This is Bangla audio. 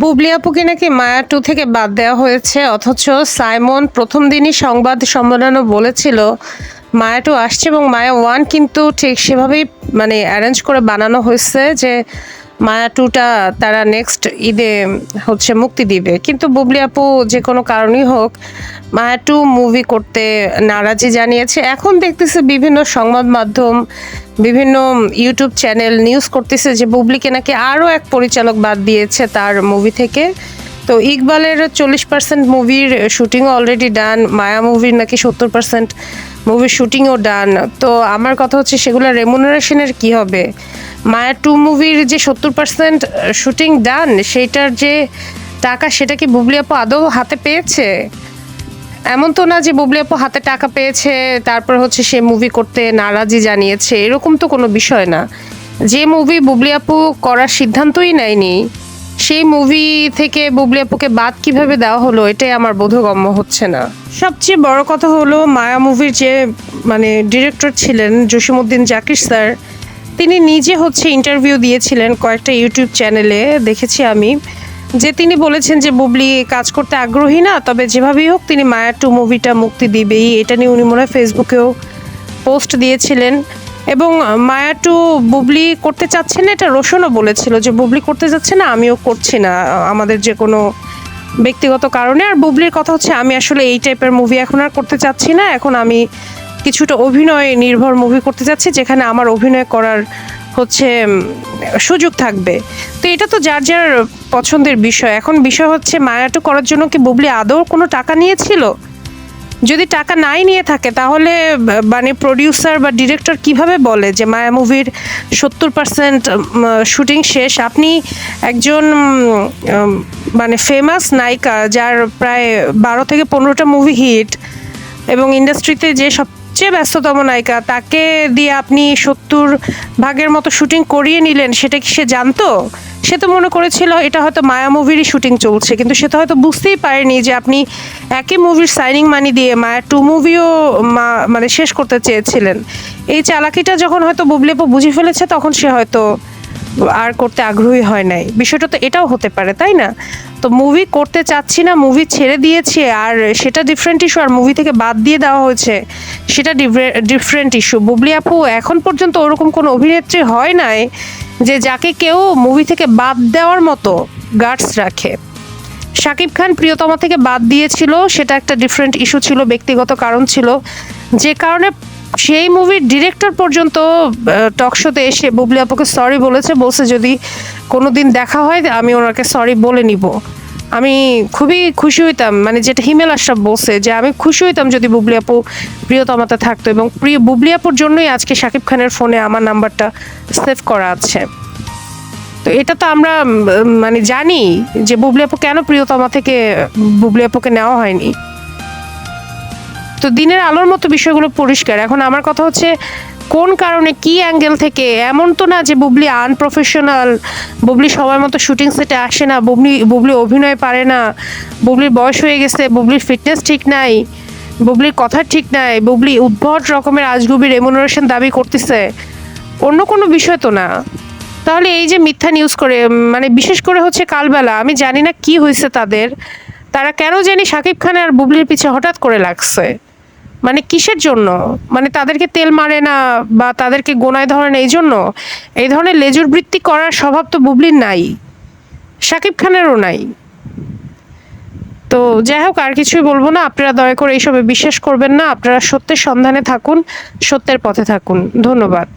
বুবলি আপুকে নাকি মায়া টু থেকে বাদ দেওয়া হয়েছে, অথচ সাইমন প্রথম দিনই সংবাদ সম্মেলনে বলেছিল, মায়া টু আসছে এবং মায়া ওয়ান কিন্তু ঠিক সেভাবেই মানে অ্যারেঞ্জ করে বানানো হয়েছে যে মায়া টুটা তারা নেক্সট ঈদে হচ্ছে মুক্তি দিবে। কিন্তু বুবলি আপু যে কোনো কারণই হোক মায়া টু মুভি করতে নারাজি জানিয়েছে। এখন দেখতেছে বিভিন্ন সংবাদ মাধ্যম, বিভিন্ন ইউটিউব চ্যানেল নিউজ করতেছে যে বুবলিকে নাকি আরও এক পরিচালক বাদ দিয়েছে তার মুভি থেকে। তো ইকবালের চল্লিশ পার্সেন্ট মুভির শুটিংও অলরেডি ডান মায়া মুভির নাকি সত্তর পার্সেন্ট মুভির শুটিংও ডান তো আমার কথা হচ্ছে সেগুলো রেমুনারেশনের কি হবে? মায়া টু মুভির যে সত্তর পার্সেন্ট শুটিং ডান সেইটার যে টাকা, সেটা কি বুবলি আপু আদৌ হাতে পেয়েছে? এমন তো না যে বুবলি আপু হাতে টাকা পেয়েছে, তারপর হচ্ছে সে মুভি করতে নারাজি জানিয়েছে, এরকম তো কোনো বিষয় না। যে মুভি বুবলি আপু করার সিদ্ধান্তই নেয়নি, সেই মুভি থেকে বুবলি আপুকে বাদ কীভাবে দেওয়া হলো, এটাই আমার বোধগম্য হচ্ছে না। সবচেয়ে বড় কথা হলো, মায়া মুভির যে মানে ডিরেক্টর ছিলেন জসিমউদ্দিন জাকির স্যার তিনি নিজে হচ্ছে ইন্টারভিউ দিয়েছিলেন কয়েকটা ইউটিউব চ্যানেলে দেখেছি আমি, যে তিনি বলেছেন যে বুবলি কাজ করতে আগ্রহী না, তবে যেভাবেই হোক তিনি মায়া টু মুভিটা মুক্তি দিবেই, এটা নিয়ে উনি মনে হয় ফেসবুকেও পোস্ট দিয়েছিলেন। এবং মায়া টু বুবলি করতে চাচ্ছে না, এটা রোশনও বলেছিল যে বুবলি করতে যাচ্ছে না, আমিও করছি না, আমাদের যে কোনো ব্যক্তিগত কারণে। আর বুবলির কথা হচ্ছে, আমি আসলে এই টাইপের মুভি এখন আর করতে চাচ্ছি না, এখন আমি কিছুটা অভিনয় নির্ভর মুভি করতে যাচ্ছি, যেখানে আমার অভিনয় করার হচ্ছে সুযোগ থাকবে। তো এটা তো যার যার পছন্দের বিষয়। এখন বিষয় হচ্ছে, মায়াটু করার জন্য কি বুবলি আদৌ কোনো টাকা নিয়েছিল? যদি টাকা নাই নিয়ে থাকে, তাহলে মানে প্রডিউসার বা ডিরেক্টর কীভাবে বলে যে মায়া মুভির সত্তর পার্সেন্ট শুটিং শেষ? আপনি একজন মানে ফেমাস নায়িকা, যার প্রায় বারো থেকে পনেরোটা মুভি হিট এবং ইন্ডাস্ট্রিতে যে সবচেয়ে ব্যস্ততম নায়িকা, তাকে দিয়ে আপনি সত্তর ভাগের মতো শুটিং করিয়ে নিলেন, সেটা কি সে জানতো? সে তো মনে করেছিল এটা হয়তো মায়া মুভিরই শুটিং চলছে, কিন্তু সে তো হয়তো বুঝতেই পারেনি যে আপনি একই মুভির সাইনিং মানি দিয়ে মায়া টু মুভিও মানে শেষ করতে চেয়েছিলেন। এই চালাকিটা যখন হয়তো বুবলেপো বুঝে ফেলেছে, তখন সে হয়তো আর করতে আগ্রহী হয় নাই। বিষয়টা তো এটাও হতে পারে, তাই না? তো মুভি করতে চাচ্ছি না, মুভি ছেড়ে দিয়েছি, আর সেটা ডিফারেন্ট ইস্যু আর মুভি থেকে বাদ দিয়ে দেওয়া হয়েছে। সেটা ডিফারেন্ট ইস্যু বুবলি আপু, এখন পর্যন্ত ওরকম কোনো অভিনেত্রী হয় নাই যে যাকে কেউ মুভি থেকে বাদ দেওয়ার মতো গার্ডস রাখে। শাকিব খান প্রিয়তমা থেকে বাদ দিয়েছিল, সেটা একটা ডিফারেন্ট ইস্যু ছিল, ব্যক্তিগত কারণ ছিল। যে কারণে সেই মুভির ডিরেক্টর পর্যন্ত টক শোতে এসে বুবলি আপুকে সরি বলেছে, বলছে যদি কোনো দিন দেখা হয়, আমি ওনাকে সরি বলে নিব। আমি খুবই খুশি হইতাম। মানে যেটা হিমেল আশরাফ বলছে যে, আমি খুশি হইতাম যদি বুবলি আপু প্রিয়তমাতে থাকতো এবং প্রিয় বুবলি আপুর জন্যই আজকে শাকিব খানের ফোনে আমার নাম্বারটা সেভ করা আছে। তো এটা তো আমরা মানে জানি যে বুবলি আপু কেন প্রিয়তমা থেকে বুবলি আপুকে নেওয়া হয়নি। তো দিনের আলোর মতো বিষয়গুলো পরিষ্কার। এখন আমার কথা হচ্ছে কোন কারণে, কি অ্যাঙ্গেল থেকে? এমন তো না যে বুবলি আনপ্রফেশনাল বুবলি সময় মতো শুটিং সেটে আসে না, বুবলি বুবলি অভিনয় পারে না, বুবলির বয়স হয়ে গেছে, বুবলির ফিটনেস ঠিক নাই, বুবলির কথা ঠিক নাই, বুবলি উদ্ভট রকমের আজগুবি রেমুনারেশন দাবি করতেছে, অন্য কোনো বিষয় তো না। তাহলে এই যে মিথ্যা নিউজ করে মানে বিশেষ করে হচ্ছে কালবেলা, আমি জানি না কি হয়েছে তাদের, তারা কেন জানি শাকিব খান আর বুবলির পিছে হঠাৎ করে লাগছে। মানে কিসের জন্য? মানে তাদেরকে তেল মারে না বা তাদেরকে গোনায় ধরে না, এই জন্য? এই ধরনের লেজুর বৃত্তি করার স্বভাব তো বুবলির নাই সাকিব খানেরও নাই। তো যাই হোক, আর কিছুই বলব না, আপনারা দয়া করে এইসবে বিশ্বাস করবেন না, আপনারা সত্যের সন্ধানে থাকুন, সত্যের পথে থাকুন। ধন্যবাদ।